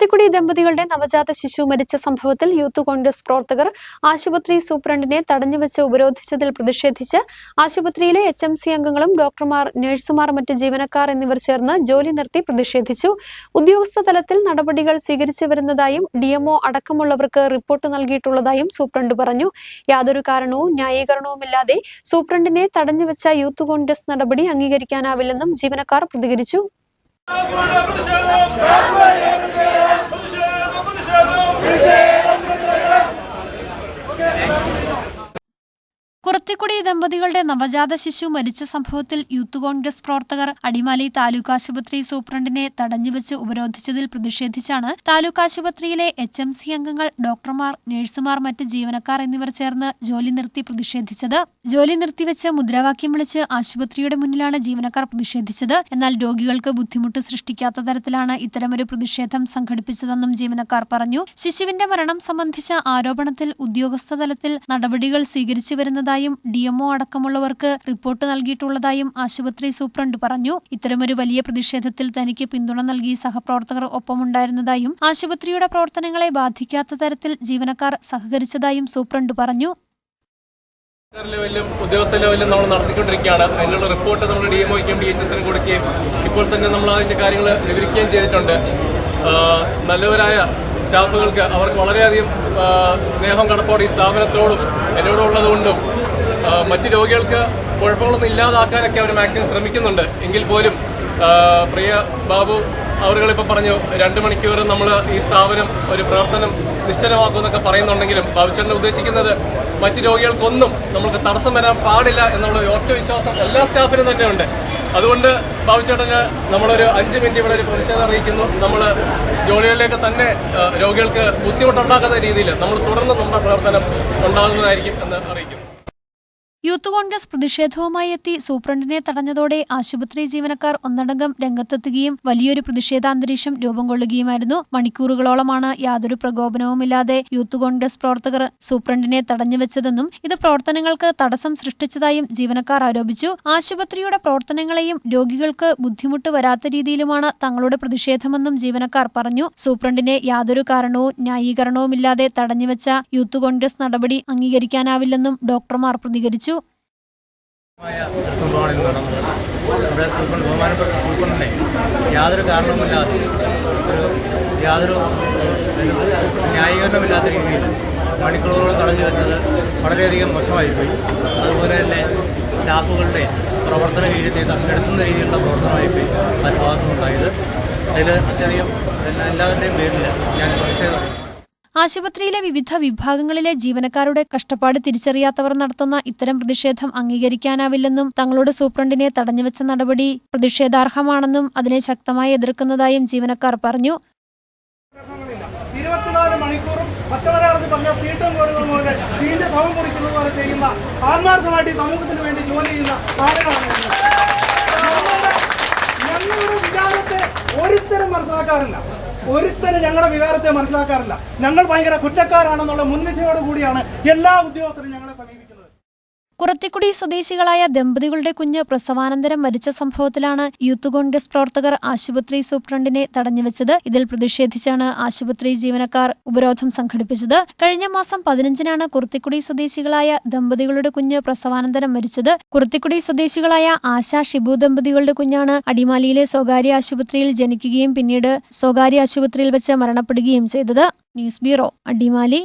കുറത്തിക്കുടി ദമ്പതികളുടെ നവജാത ശിശു മരിച്ച സംഭവത്തിൽ യൂത്ത് കോൺഗ്രസ് പ്രവർത്തകർ ആശുപത്രി സൂപ്രണ്ടിനെ തടഞ്ഞുവെച്ച് ഉപരോധിച്ചതിൽ പ്രതിഷേധിച്ച് ആശുപത്രിയിലെ എച്ച് എം സി അംഗങ്ങളും ഡോക്ടർമാർ നഴ്സുമാർ മറ്റ് ജീവനക്കാർ എന്നിവർ ചേർന്ന് ജോലി നിർത്തി പ്രതിഷേധിച്ചു. ഉദ്യോഗസ്ഥ തലത്തിൽ നടപടികൾ സ്വീകരിച്ചു വരുന്നതായും ഡിഎംഒ അടക്കമുള്ളവർക്ക് റിപ്പോർട്ട് നൽകിയിട്ടുള്ളതായും സൂപ്രണ്ട് പറഞ്ഞു. യാതൊരു കാരണവും ന്യായീകരണവുമില്ലാതെ സൂപ്രണ്ടിനെ തടഞ്ഞുവെച്ച യൂത്ത് കോൺഗ്രസ് നടപടി അംഗീകരിക്കാനാവില്ലെന്നും ജീവനക്കാർ പ്രതികരിച്ചു പ്രതിഷേധം പ്രതിഷേധം കുറത്തിക്കുടി ദമ്പതികളുടെ നവജാത ശിശു മരിച്ച സംഭവത്തിൽ യൂത്ത് കോൺഗ്രസ് പ്രവർത്തകർ അടിമാലി താലൂക്ക് ആശുപത്രി സൂപ്രണ്ടിനെ തടഞ്ഞുവെച്ച് ഉപരോധിച്ചതിൽ പ്രതിഷേധിച്ചാണ് താലൂക്ക് ആശുപത്രിയിലെ എച്ച് എം സി അംഗങ്ങൾ ഡോക്ടർമാർ നഴ്സുമാർ മറ്റ് ജീവനക്കാർ എന്നിവർ ചേർന്ന് ജോലി നിർത്തി പ്രതിഷേധിച്ചത്. ജോലി നിർത്തിവെച്ച് മുദ്രാവാക്യം വിളിച്ച് ആശുപത്രിയുടെ മുന്നിലാണ് ജീവനക്കാർ പ്രതിഷേധിച്ചത്. എന്നാൽ രോഗികൾക്ക് ബുദ്ധിമുട്ട് സൃഷ്ടിക്കാത്ത തരത്തിലാണ് ഇത്തരമൊരു പ്രതിഷേധം സംഘടിപ്പിച്ചതെന്നും ജീവനക്കാർ പറഞ്ഞു. ശിശുവിന്റെ മരണം സംബന്ധിച്ച ആരോപണത്തിൽ ഉദ്യോഗസ്ഥ തലത്തിൽ നടപടികൾ സ്വീകരിച്ചു വരുന്നതായും ഡിഎംഒ അടക്കമുള്ളവർക്ക് റിപ്പോർട്ട് നൽകിയിട്ടുള്ളതായും ആശുപത്രി സൂപ്രണ്ട് പറഞ്ഞു. ഇത്തരമൊരു വലിയ പ്രതിഷേധത്തിൽ തനിക്ക് പിന്തുണ നൽകി സഹപ്രവർത്തകർ ഒപ്പമുണ്ടായിരുന്നതായും ആശുപത്രിയുടെ പ്രവർത്തനങ്ങളെ ബാധിക്കാത്ത തരത്തിൽ ജീവനക്കാർ സഹകരിച്ചതായും സൂപ്രണ്ട് പറഞ്ഞു. ലെവലിലും ഉദ്യോഗസ്ഥ ലെവലിലും നമ്മൾ നടത്തിക്കൊണ്ടിരിക്കുകയാണ്. അതിനുള്ള റിപ്പോർട്ട് നമ്മൾ ഡി എം ഒക്കെയും ഡി എച്ച് എസിനും കൊടുക്കുകയും ഇപ്പോൾ തന്നെ നമ്മൾ അതിന്റെ കാര്യങ്ങൾ വിവരിക്കുകയും ചെയ്തിട്ടുണ്ട്. നല്ലവരായ സ്റ്റാഫുകൾക്ക് അവർക്ക് വളരെയധികം സ്നേഹം കടപ്പോടെ ഈ സ്ഥാപനത്തോടും എന്നോടും ഉള്ളതുകൊണ്ടും ആ, മറ്റ് രോഗികൾക്ക് കുഴപ്പങ്ങളൊന്നും ഇല്ലാതാക്കാനൊക്കെ അവർ മാക്സിമം ശ്രമിക്കുന്നുണ്ട്. എങ്കിൽ പോലും പ്രിയ ബാബു അവരുകളിപ്പോൾ പറഞ്ഞു രണ്ട് മണിക്കൂർ നമ്മൾ ഈ സ്ഥാപനം ഒരു പ്രവർത്തനം നിശ്ചലമാക്കുമെന്നൊക്കെ പറയുന്നുണ്ടെങ്കിലും ബാബുച്ചേട്ടൻ ഉദ്ദേശിക്കുന്നത് മറ്റ് രോഗികൾക്കൊന്നും നമുക്ക് തടസ്സം വരാൻ പാടില്ല എന്നുള്ള ഉറച്ച വിശ്വാസം എല്ലാ സ്റ്റാഫിനും തന്നെ ഉണ്ട് അതുകൊണ്ട് ബാബുച്ചേട്ടന് നമ്മളൊരു അഞ്ച് മിനിറ്റ് ഇവിടെ ഒരു പ്രതിഷേധം അറിയിക്കുന്നു. നമ്മൾ ജോലികളിലേക്ക് തന്നെ രോഗികൾക്ക് ബുദ്ധിമുട്ടുണ്ടാക്കുന്ന രീതിയിൽ നമ്മൾ തുടർന്ന് നമ്മുടെ പ്രവർത്തനം ഉണ്ടാകുന്നതായിരിക്കും എന്ന് അറിയിക്കുന്നു. യൂത്ത് കോൺഗ്രസ് പ്രതിഷേധവുമായി എത്തി സൂപ്രണ്ടിനെ തടഞ്ഞതോടെ ആശുപത്രി ജീവനക്കാർ ഒന്നടങ്കം രംഗത്തെത്തുകയും വലിയൊരു പ്രതിഷേധാന്തരീക്ഷം രൂപം കൊള്ളുകയുമായിരുന്നു. മണിക്കൂറുകളോളമാണ് യാതൊരു പ്രകോപനവുമില്ലാതെ യൂത്ത് കോൺഗ്രസ് പ്രവർത്തകർ സൂപ്രണ്ടിനെ തടഞ്ഞുവെച്ചതെന്നും ഇത് പ്രവർത്തനങ്ങൾക്ക് തടസ്സം സൃഷ്ടിച്ചതായും ജീവനക്കാർ ആരോപിച്ചു. ആശുപത്രിയുടെ പ്രവർത്തനങ്ങളെയും രോഗികൾക്ക് ബുദ്ധിമുട്ട് വരാത്ത രീതിയിലുമാണ് തങ്ങളുടെ പ്രതിഷേധമെന്നും ജീവനക്കാർ പറഞ്ഞു. സൂപ്രണ്ടിനെ യാതൊരു കാരണവും ന്യായീകരണവുമില്ലാതെ തടഞ്ഞുവെച്ച യൂത്ത് കോൺഗ്രസ് നടപടി അംഗീകരിക്കാനാവില്ലെന്നും ഡോക്ടർമാർ പ്രതികരിച്ചു. സംഭവമാണ് ഇന്ന് നടന്നത് ഇവിടെ സൂപ്പൺ ബഹുമാനപ്പെട്ട സൂപ്പറിനെ യാതൊരു കാരണവുമില്ലാതെ ഒരു യാതൊരു ന്യായീകരണമില്ലാത്ത രീതിയിൽ മണിക്കൂറുകൾ തടഞ്ഞു വെച്ചത് വളരെയധികം മോശമായിപ്പോയി അതുപോലെ തന്നെ സ്റ്റാഫുകളുടെ പ്രവർത്തന വീര്യത്തെ തമ്മിലെടുത്തുന്ന രീതിയിലുള്ള പ്രവർത്തനമായിപ്പോയി പല ഭാഗത്തുനിന്നുണ്ടായത് അതിൽ അത്യധികം എല്ലാ എല്ലാവരുടെയും പേരിൽ ഞാൻ പ്രതിഷേധം. ആശുപത്രിയിലെ വിവിധ വിഭാഗങ്ങളിലെ ജീവനക്കാരുടെ കഷ്ടപ്പാട് തിരിച്ചറിയാത്തവർ നടത്തുന്ന ഇത്തരം പ്രതിഷേധം അംഗീകരിക്കാനാവില്ലെന്നും തങ്ങളുടെ സൂപ്രണ്ടിനെ തടഞ്ഞുവെച്ച നടപടി പ്രതിഷേധാർഹമാണെന്നും അതിനെ ശക്തമായി എതിർക്കുന്നതായും ജീവനക്കാർ പറഞ്ഞു. ഇരുപത്തിനാല് മണിക്കൂറും മനസ്സിലാക്കാറില്ല. ഒരുത്തരും ഞങ്ങളുടെ വികാരത്തെ മനസ്സിലാക്കാറില്ല. ഞങ്ങൾ ഭയങ്കര കുറ്റക്കാരാണെന്നുള്ള മുൻവിധിയോട് കൂടിയാണ് എല്ലാ ഉദ്യോഗസ്ഥരും ഞങ്ങളെ സമീപിക്കുന്നത്. കുറത്തിക്കുടി സ്വദേശികളായ ദമ്പതികളുടെ കുഞ്ഞ് പ്രസവാനന്തരം മരിച്ച സംഭവത്തിലാണ് യൂത്ത് കോൺഗ്രസ് പ്രവർത്തകർ ആശുപത്രി സൂപ്രണ്ടിനെ തടഞ്ഞുവെച്ചത്. ഇതിൽ പ്രതിഷേധിച്ചാണ് ആശുപത്രി ജീവനക്കാർ ഉപരോധം സംഘടിപ്പിച്ചത്. കഴിഞ്ഞ മാസം പതിനഞ്ചിനാണ് കുർത്തിക്കുടി സ്വദേശികളായ ദമ്പതികളുടെ കുഞ്ഞ് പ്രസവാനന്തരം മരിച്ചത്. കുർത്തിക്കുടി സ്വദേശികളായ ആശ ഷിബു ദമ്പതികളുടെ കുഞ്ഞാണ് അടിമാലിയിലെ സ്വകാര്യ ആശുപത്രിയിൽ ജനിക്കുകയും പിന്നീട് സ്വകാര്യ ആശുപത്രിയിൽ വെച്ച് മരണപ്പെടുകയും ചെയ്തത്. News bureau Adimali.